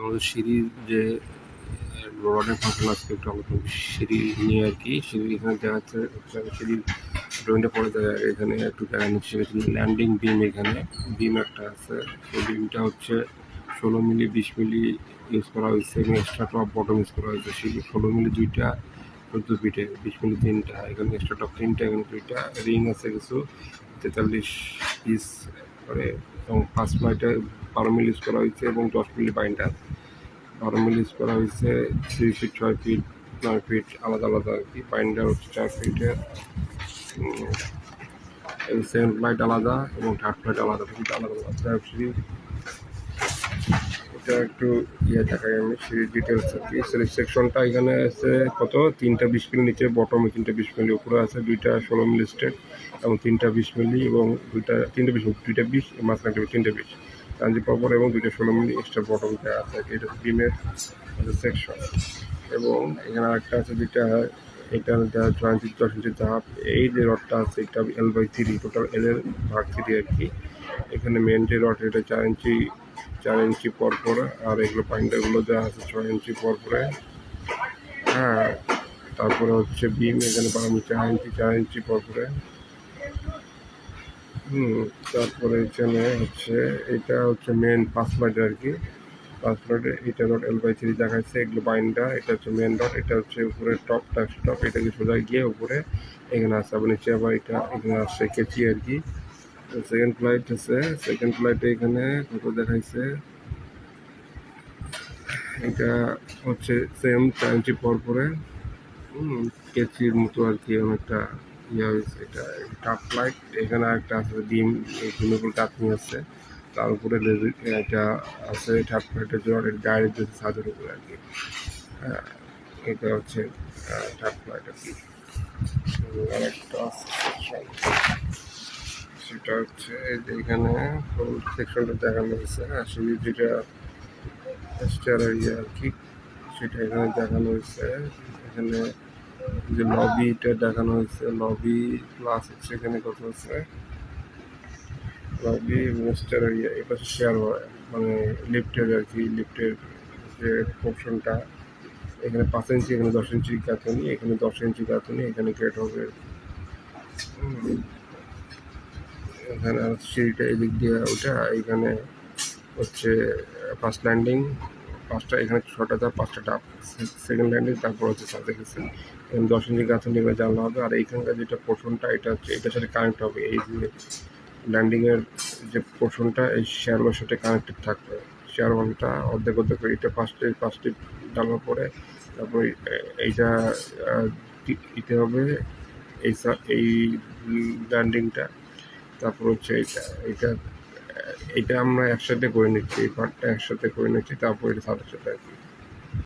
আমাদের সিঁড়ির যে রডের ফাংশন আজকে একটু আলোচনা। সিঁড়ি নিয়ে আর কি সিঁড়ি এখানে দেখা যাচ্ছে সিঁড়ির ড্রয়িংটা পরে দেখা এখানে একটু দেখা নিচ্ছে ল্যান্ডিং বিম এখানে বিম একটা আছে, সেই বিমটা হচ্ছে ষোলো মিলি, বিশ মিলি ইউজ করা হয়েছে এবং এক্সট্রা টপ বটম ইউজ করা হয়েছে সিঁড়ি ষোলো মিলি দুইটা চোদ্দ ফিটে, বিশ মিলি তিনটা, এখানে এক্সট্রা টপ তিনটা, এখানে দুইটা রিং আছে কিছু, তেতাল্লিশ পিস করে এবং পাঁচ ফ্লাইটে বারো মিল ইউজ করা হয়েছে এবং দশ মিলি বাইন্ডার বারো মিল ইউজ করা হয়েছে থ্রি ফিট ছয় ফিট নয় ফিট আলাদা আলাদা আর কি। বাইন্ডার হচ্ছে চার ফিটের সেভেন ফ্লাইট আলাদা এবং থার্ড ফ্লাইট আলাদা। ফিট আলাদা আলাদা। এটা একটু ইয়ে দেখাই আমি সিঁড়ির ডিটেলস আর কি? সিঁড়ির সেকশনটা এখানে আছে কত? তিনটা বিশ মিলি নিচে বটমে তিনটা বিশ মিলি, উপরে আছে দুইটা ষোলো মিলি স্টেট এবং তিনটা বিশ মিলি, এবং দুইটা তিনটা বিশ দুইটা বিশ মাঝখানে তিনটা বিশ। কাঞ্জি পরপর, এবং দুইটা ষোলো মিলি এক্সট্রা বটম দেওয়া আছে। এটা বিমের সেকশন এবং এখানে আরেকটা আছে যেটা এটা জয়েন্ট দশ ইঞ্চি ধাপ। এই যে রডটা আছে, এটা L by three total L এর ভাগ থ্রি আর কি। এখানে মেন যে রড, এটা চার ইঞ্চি চার ইঞ্চি পর পর, আর এগুলো পাইন্ডারগুলো দেওয়া আছে ছয় ইঞ্চি পর পরে। হ্যাঁ তারপরে হচ্ছে বিম, এখানে বারো চার ইঞ্চি চার ইঞ্চি পর পরে। হুম, তারপরে এখানে হচ্ছে, এটা হচ্ছে মেন পাঁচ ফ্লাইট আর কি। পাঁচ ফ্লাইটে এটা রড এল বাই থ্রি দেখাচ্ছে এগুলো বাইন্ডার এটা হচ্ছে মেন রড এটা হচ্ছে উপরে টপ টাচ টপ এটাকে সোজা গিয়ে উপরে, এখানে আসছে আবার নিচে আবার এটা, এখানে আসছে কেচি আর কি। সেকেন্ড ফ্লাইট আছে। সেকেন্ড ফ্লাইটে এখানে কত দেখাইছে। এটা হচ্ছে সেম ইঞ্চি পর। পরে কেচির মতো আর কি অনেকটা ইয়ে হয়েছে। এটা টাপ ফ্লাইট এখানে একটা আছে ডিম ডিমের টাপিং আছে। তার উপরে এটা আছে থার্ড ফ্লাইটের জন্য। গাড়ির যে ছাদের উপরে আর কি। হ্যাঁ, এটা হচ্ছে থার্ড ফ্লাইট আর কি। আরেকটা আছে সেটা হচ্ছে এই যে এখানে সেকশনটা দেখানো হয়েছে। আসলে যেটা স্টার এরিয়া আর কি, সেটা এখানে দেখানো হয়েছে। এখানে যে লবিটা দেখানো হয়েছে লবি প্লাস হচ্ছে এখানে কত হচ্ছে। লবি এবং স্টার এরিয়া এটা হচ্ছে শেয়ার মানে লিফটের আর কি লিফটের যে পোর্শনটা এখানে পাঁচ ইঞ্চি, এখানে দশ ইঞ্চি গাঁথনি, এখানে দশ ইঞ্চি গাঁথনি, এখানে গেট হবে। হুম। এখানে সিঁড়িটা এদিক দিয়ে ওটা এখানে হচ্ছে ফার্স্ট ল্যান্ডিং পাঁচটা, এখানে ছটা তার পাঁচটা ডাব। সেকেন্ড ল্যান্ডিং তারপর হচ্ছে সাথে গেছে। এখানে দশ ইঞ্চি গাঁথনি এখানে জানলা হবে। আর এইখানকার যেটা পোর্শনটা এটা হচ্ছে, এটার সাথে কানেক্ট হবে। এই যে ল্যান্ডিংয়ের যে পোর্শনটা এই শেয়ার সাথে কানেক্টেড থাকবে। শেয়ার ওয়ালটা অর্ধেক অর্ধেক করে এটা পাঁচটি পাঁচটি ডালার পরে তারপর এইটা দিতে হবে, এই এই ল্যান্ডিংটা তারপর হচ্ছে এটা এটা এটা আমরা একসাথে করে নিচ্ছি, এই পার্টটা একসাথে করে নিচ্ছি, তারপর এটা সাথে সাথে আর কি।